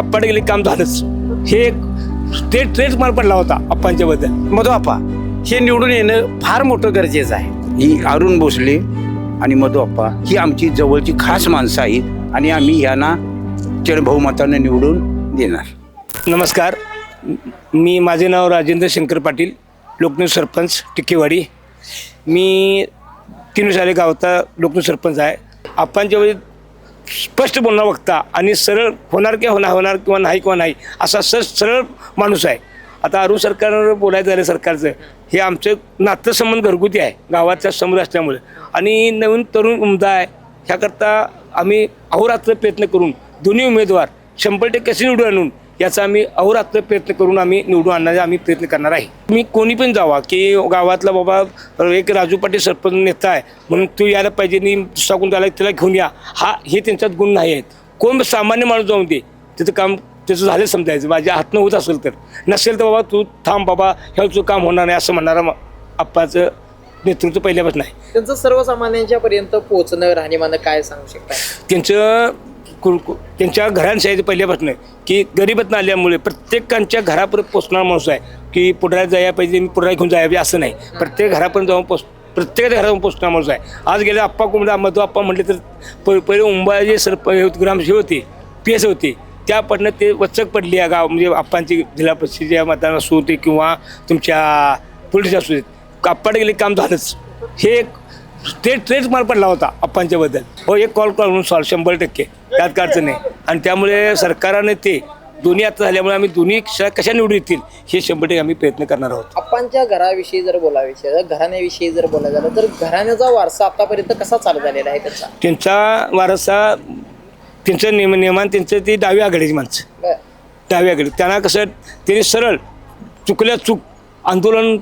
कापड गेले काम झालंच. हे एक ते ट्रेड मार पडला होता अप्पांच्या बद्दल मधुआप्पा हे निवडून येणं फार मोठं गरजेचं आहे. ही अरुण भोसले आणि मधु अप्पा ही आमची जवळची खास माणसं आहेत आणि आम्ही यांना बहुमतानं निवडून देणार. नमस्कार. मी माझे नाव राजेंद्र शंकर पाटील लोकनेत सरपंच टिक्केवाडी. मी तीन साले गावचा लोकनेत सरपंच आहे. आप्पांच्या वेळी स्पष्ट बोलणं वक्ता आणि सरळ होणार किंवा होणार होणार किंवा नाही किंवा नाही असा स सरळ माणूस आहे. आता अरुण सरकारवर बोलायचं झालं सरकारचं हे आमचं नातेसंबंध घरगुती आहे गावाचा समोर असल्यामुळे. आणि नवीन तरुण उमदा आहे ह्याकरता आम्ही अहोरात्र प्रयत्न करून दोन्ही उमेदवार शंभर टक्के कसे निवडून आणून याचा आम्ही अहोरात्र प्रयत्न करून आम्ही निवडून आणण्याचा आम्ही प्रयत्न करणार आहे. मी कोणी पण जावा की गावातला बाबा एक राजू पाटील सरपंच नेता आहे म्हणून तू यायला पाहिजे आणि दुसरा कोण त्याला त्याला घेऊन या. हा हे त्यांच्यात गुण नाही आहेत. कोण सामान्य माणूस जाऊन दे त्याचं काम त्याचं झालं समजायचं. माझ्या हातनं होत असेल तर. नसेल तर बाबा तू थांब बाबा ह्याचं काम होणार नाही असं म्हणणारा आप्पाचं नेतृत्व पहिल्यापासून आहे त्यांचं सर्वसामान्यांच्या पर्यंत पोहोचणं राहणीमान काय सांगू शकता त्यांचं कु- त्यांच्या घरांशाही पहिल्यापासून की गरिबातनं आल्यामुळे प्रत्येकांच्या घरापर्यंत पोचणारा माणूस आहे. की पुढऱ्यात जायला पाहिजे मी पुढाऱ्यात घेऊन जायला पाहिजे असं नाही. प्रत्येक घरापर्यंत जाऊन पोच प्रत्येकाच्या घरातून पोचणारा माणूस आहे. आज गेले आप्पा कुंबडा मधू आप्पा म्हटले तर प- पहिले मुंबई सरप ग्रामसेवक होते पी एस होते त्या पडणं ते वचक पडली आहे गाव म्हणजे आप्पांची जिल्हा परिषदेच्या मतदान असू दे किंवा तुमच्या पोलीस असू देत कापड गेले काम झालंच. हे एक ते ट्रेड मार पडला होता अप्पांच्या बद्दल. हो एक कॉल करून सॉल्व शंभर टक्के. त्यात अडचण नाही. आणि त्यामुळे सरकारने ते दोन्ही आता झाल्यामुळे आम्ही दोन्ही कशा कशा निवडून येतील हे शंभर टक्के आम्ही प्रयत्न करणार आहोत. आप्पांच्या घराविषयी जर बोलाविषयी जर घराण्याविषयी जर बोलायचं झालं तर घराण्याचा वारसा आतापर्यंत कसा चालू झालेला आहे त्याचा? त्यांचा वारसा त्यांचं नियम नियमान त्यांचं ती डावी आघाडीची माणसं. डावी आघाडी. त्यांना कसं त्यांनी सरळ चुकल्या चूक आंदोलन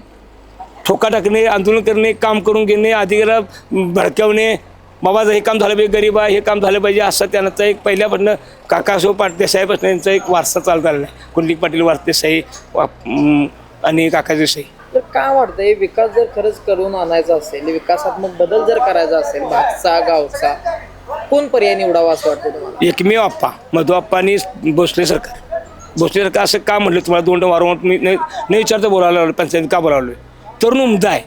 ठोका टाकणे आंदोलन करणे काम करून घेणे अधिकारा भडकावणे बाबा हे काम झालं पाहिजे गरीब आहे हे काम झालं पाहिजे असं त्यांचा एक पहिल्यापासून काकासो पाट देसाईपासून यांचा एक वारसा चालत आलेला आहे. कुंडलिक पाटील वारस देसाई वा- अं, आणि काका देसाई तर काय वाटतंय विकास जर खरंच करून आणायचा असेल विकासात्मक बदल जर करायचा असेल भागचा गावचा कोण पर्याय निवडावा असं वाटतं एकमेव आप्पा मधु आप्पांनी भोसले सरकार. भोसले सरकार असं का म्हटलं तुम्हाला? दोन वारंवार मी नाही नाही विचारता बोलायला लावलं पंचायत का बोलावलं? तरुण उमदा आहे.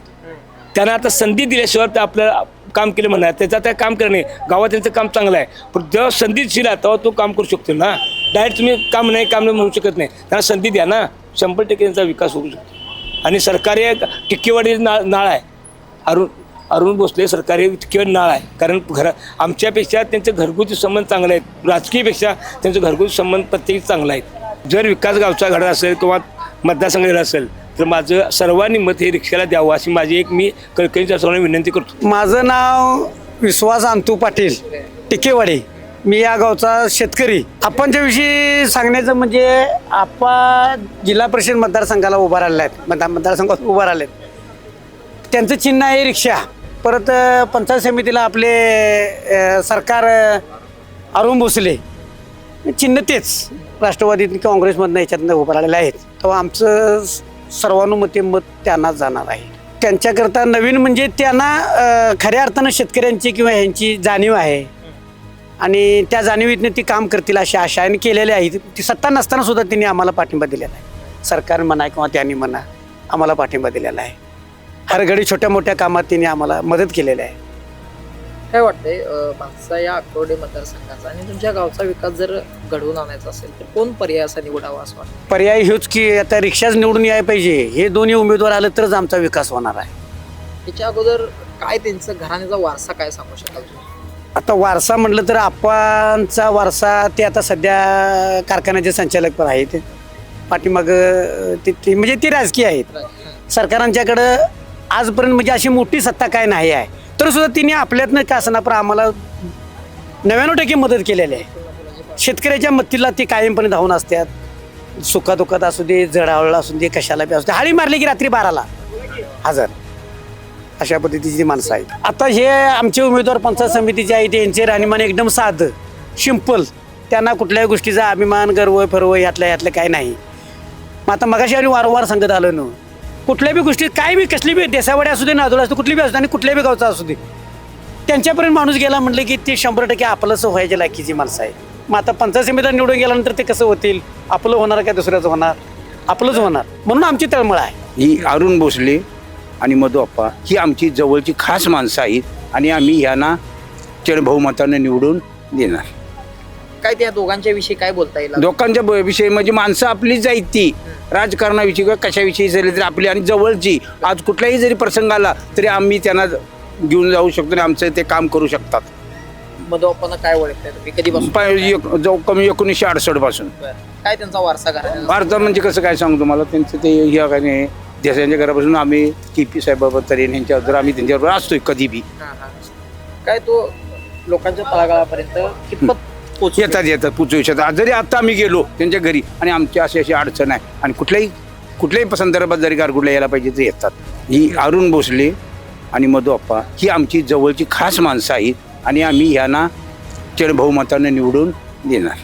त्यांना आता संधी दिल्याशिवाय ते आपलं काम केलं म्हणणार त्याचं त्या काम करणे गावात त्यांचं काम चांगलं आहे. पण जेव्हा संधी दिला तेव्हा तो काम करू शकतो ना? डायरेक्ट तुम्ही काम नाही काम नाही म्हणू शकत नाही. त्यांना संधी द्या ना. शंभर टक्के त्यांचा विकास होऊ शकतो. आणि सरकारी टिक्केवाडी नाळ नाळ आहे. अरुण अरुण भोसले सरकारी टिक्केवाडी नाळ आहे. कारण घरा आमच्यापेक्षा त्यांचे घरगुती संबंध चांगले आहेत. राजकीयपेक्षा त्यांचे घरगुती संबंध प्रत्येक चांगला आहेत. जर विकास गावचा घडला असेल किंवा मतदारसंघ असेल तर माझं सर्वांनी मत हे रिक्षाला द्यावं अशी माझी एक मी कळकळीच्या सर्वांना विनंती करतो. माझं नाव विश्वास अंतू पाटील टिकेवाडी. मी या गावचा शेतकरी. आपणच्या विषयी सांगण्याचं म्हणजे आपा जिल्हा परिषद मतदारसंघाला उभा राहिला आहेत. मतदार मतदारसंघात उभा राहिले त्यांचं चिन्ह आहे रिक्षा. परत पंचायत समितीला आपले सरकार अरुण भोसले. चिन्ह तेच. राष्ट्रवादी काँग्रेसमधनं याच्यातनं उभं राहिलेले आहेत. तेव्हा आमचं सर्वानुमते मत त्यांना जाणार आहे. त्यांच्याकरता नवीन म्हणजे त्यांना खऱ्या अर्थानं शेतकऱ्यांची किंवा ह्यांची जाणीव आहे. आणि त्या जाणीवीतनं ती काम करतील अशी आशा आणि केलेली आहे. ती सत्ता नसताना सुद्धा त्यांनी आम्हाला पाठिंबा दिलेला आहे. सरकार म्हणा किंवा त्यांनी म्हणा आम्हाला पाठिंबा दिलेला आहे. हर घडी छोट्या मोठ्या कामात त्यांनी आम्हाला मदत केलेली आहे. काय वाटतंय अं, भागचा या आठवडे मतदारसंघाचा आणि तुमच्या गावचा विकास जर घडवून आणायचा असेल तर कोण पर्याय असा निवडावा असं वाटतं पर्याय हेच की आता रिक्षाच निवडून यायला पाहिजे. हे दोन्ही उमेदवार आलं तरच आमचा विकास होणार आहे. त्याच्या अगोदर काय त्यांचं घराण्याचा वारसा काय सांगू शकाल तुम्ही? आता वारसा म्हटलं तर आप्पांचा वारसा ते आता सध्या कारखान्याचे संचालक पण आहेत. पाठीमाग ते ते- म्हणजे ते राजकीय आहेत. सरकारांच्याकडं आजपर्यंत म्हणजे अशी मोठी सत्ता काय नाही आहे. तर सुद्धा तिने आपल्यातनं का असणार पण आम्हाला नव्याण्णव टक्के मदत केलेली आहे. शेतकऱ्याच्या मतीला ती कायमपणे धावून असतात. सुखादुखात असू दे जडावळला असू दे कशाला बी असू दे. हाळी मारली की रात्री बाराला. हजर. अशा पद्धतीची माणसं आहेत. आता हे आमचे उमेदवार पंचायत समितीचे आहेत यांचे राहणीमान एकदम साधं सिंपल. त्यांना कुठल्याही गोष्टीचा अभिमान गर्व फरव यातल्या यातलं काय नाही. मग आता मगाशी आम्ही वारंवार सांगत आलो ना कुठल्या बी गोष्टी काय बी कसली बी देसावाडी असू दे नादोळ असू दे कुठली बी असू दे आणि कुठल्या बी गावचा असू दे. त्यांच्यापर्यंत माणूस गेला म्हटलं की ते शंभर टक्के आपलंच व्हायच्या लायकीची माणसं आहे मग आता पंचायत समितीला निवडून गेल्यानंतर ते कसं होतील? आपलं होणार काय दुसऱ्याचं होणार? आपलंच होणार. म्हणून आमची तळमळ आहे. ही अरुण भोसले आणि मधु अप्पा ही आमची जवळची खास माणसं आहेत आणि आम्ही ह्यांना बहुमतानं निवडून देणार. काय त्या दोघांच्या विषयी काय बोलता येईल? लोकांच्या ब- विषयी म्हणजे माणसं आपलीच आहेत ती. राजकारणाविषयी किंवा कशाविषयी झाली तरी आपली आणि जवळची आज कुठलाही जरी प्रसंग आला तरी आम्ही त्यांना घेऊन जाऊ शकतो आणि आमचं ते काम करू शकतात. काय ओळखताय तुम्ही कधीपासून कमी एकोणीसशे अडसष्टपासून. बरं. काय त्यांचा वारसा घराण्याचा? भारतात म्हणजे कसं काय सांगू तुम्हाला? त्यांचं ते ह्या काय नाही देशांच्या घरापासून आम्ही के पी साहेबाबत तरी यांच्याबरोबर आम्ही त्यांच्याबरोबर असतोय कधी बी. हा, हा. काय तो लोकांच्या तळागाळापर्यंत कितपत पोहोचतो येतात येतात पुचू शकतात जरी आता आम्ही गेलो त्यांच्या घरी आणि आमची अशी अशी अडचण आहे आणि कुठल्याही कुठल्याही संदर्भात जरी गारगुडला यायला पाहिजे ते येतात. ही अरुण भोसले आणि मधु अप्पा ही आमची जवळची खास माणसं आहेत आणि आम्ही ह्यांना बहुमतानं निवडून देणार.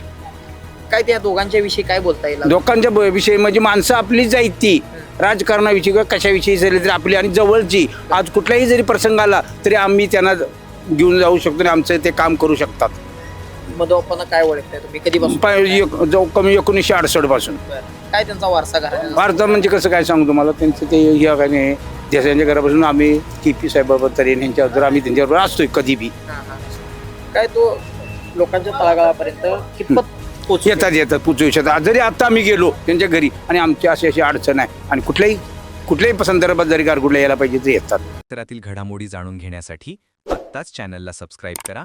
काय त्या दोघांच्या विषयी काय बोलता येईल? ब- विषयी म्हणजे माणसं आपलीच आहेत ती. राजकारणाविषयी किंवा कशाविषयी झाली तरी आपली आणि जवळची. आज कुठलाही जरी प्रसंग आला तरी आम्ही त्यांना घेऊन जाऊ शकतो आणि आमचं ते काम करू शकतात. मधुआप्पांना काय ओळखताय तुम्ही? कधीपासून एक- कमी एकोणीसशे अडसष्टपासून. बरं. काय त्यांचा वारसा घराण्याचा? भारतात म्हणजे कसं काय सांगू तुम्हाला? त्यांचं ते ह्या काय नाही देशांच्या घरापासून आम्ही के पी साहेबाबत तरी यांच्याबरोबर आम्ही त्यांच्याबरोबर असतोय कधी बी. हा, हा. काय तो लोकांच्या तळागाळापर्यंत कितपत पोहोचतो येतात येतात पुचू शकतात. जरी आता आम्ही गेलो त्यांच्या घरी आणि आमची अशी अशी अडचण आहे आणि कुठल्याही कुठल्याही संदर्भात जरी गारगुडला यायला पाहिजे ते येतात. घडामोडी जाणून घेण्यासाठी आत्ताच चॅनलला सबस्क्राईब करा.